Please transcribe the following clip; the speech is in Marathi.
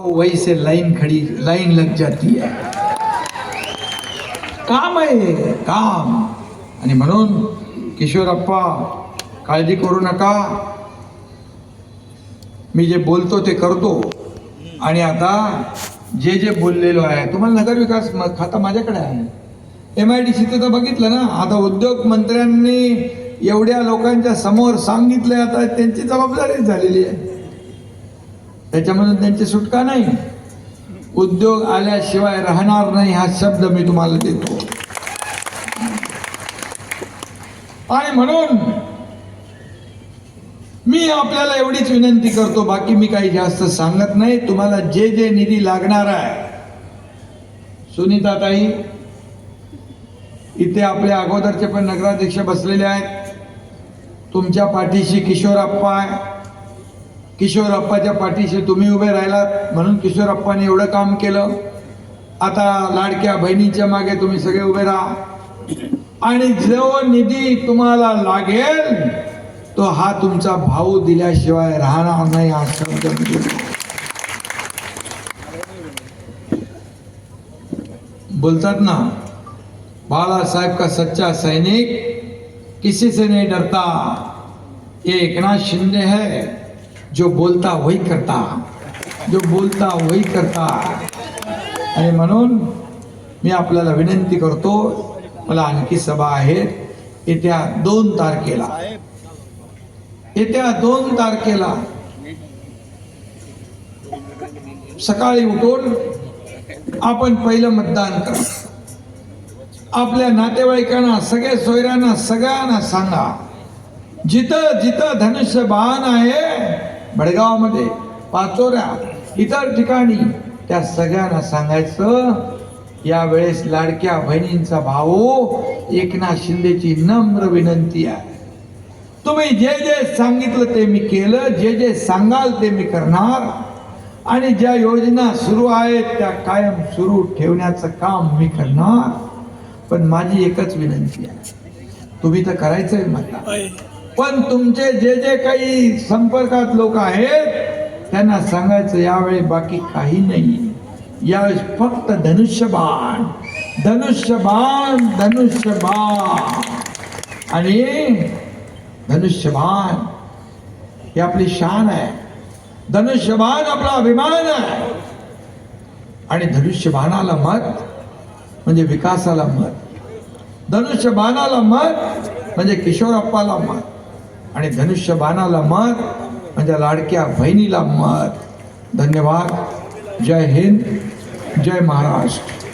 वही से लाइन खड़ी लाइन लग जाती है। काम आहे काम। आणि म्हणून किशोरप्पा काळजी करू नका मी जे बोलतो ते करतो। आणि आता जे जे बोललेलो आहे तुम्हाला नगर विकास खाता माझ्याकडे आहे। एम आय डी सी तर बघितलं ना आता उद्योग मंत्र्यांनी एवढ्या लोकांच्या समोर सांगितलं आता त्यांची जबाबदारीच झालेली आहे। त्याच्यामधून त्यांची सुटका नाही. उद्योग आल्याशिवाय राहणार नाही हा शब्द मी तुम्हाला देतो. आणि म्हणून मी आपल्याला एवढीच विनंती करतो बाकी मी काही जास्त सांगत नाही. तुम्हाला जे जे निधी लागणार आहे. सुनीता ताई इथे आपल्या अगोदरचे पण नगराध्यक्ष बसलेले आहेत. तुमच्या पाठीशी किशोर अप्पा आहे. किशोरप्पाच्या पाठीशी तुम्ही उभे राहिलात म्हणून किशोरप्पाने एवढं काम केलं. आता लाडक्या बहिणीच्या मागे तुम्ही सगळे उभे राहा. आणि जो निधी तुम्हाला लागेल तो हा तुमचा भाऊ दिल्याशिवाय राहणार नाही हा शब्द बोलतात ना बाळासाहेब का सच्चा सैनिक किसी से नहीं डरता? ये एकनाथ शिंदे है। जो बोलता वही करता जो बोलता वही करता. आणि म्हणून मी आपल्याला विनंती करतो मला आणखी सभा आहेत येत्या दोन तारखेला. येत्या दोन तारखेला सकाळी उठून आपण पहिलं मतदान करा. आपल्या नातेवाईकांना सगळ्या सोयऱ्यांना सगळ्यांना सांगा जिथं जिथं धनुष्य बाण आहे भडगावमध्ये पाचोऱ्या इतर ठिकाणी त्या सगळ्यांना सांगायचं यावेळेस लाडक्या बहिणींचा भाऊ एकनाथ शिंदेची नम्र विनंती आहे. तुम्ही जे जे सांगितलं ते मी केलं जे जे सांगाल ते मी करणार आणि ज्या योजना सुरू आहेत त्या कायम सुरू ठेवण्याचं काम मी करणार. पण माझी एकच विनंती आहे. तुम्ही तर करायचंय मला पण तुमचे जे जे काही संपर्कात लोक आहेत त्यांना सांगायचं यावेळी बाकी काही नाही. यावेळेस फक्त धनुष्यबाण. धनुष्यबाण धनुष्यबाण. आणि धनुष्यबाण. ही आपली शान आहे. धनुष्यबाण आपला अभिमान आहे. आणि धनुष्यबाणाला मत म्हणजे विकासाला मत. धनुष्यबाणाला मत म्हणजे किशोरप्पाला मत. आणि धनुष्य बाणाला मत म्हणजे लाडक्या बहिणीला मत. धन्यवाद. जय हिंद. जय महाराष्ट्र.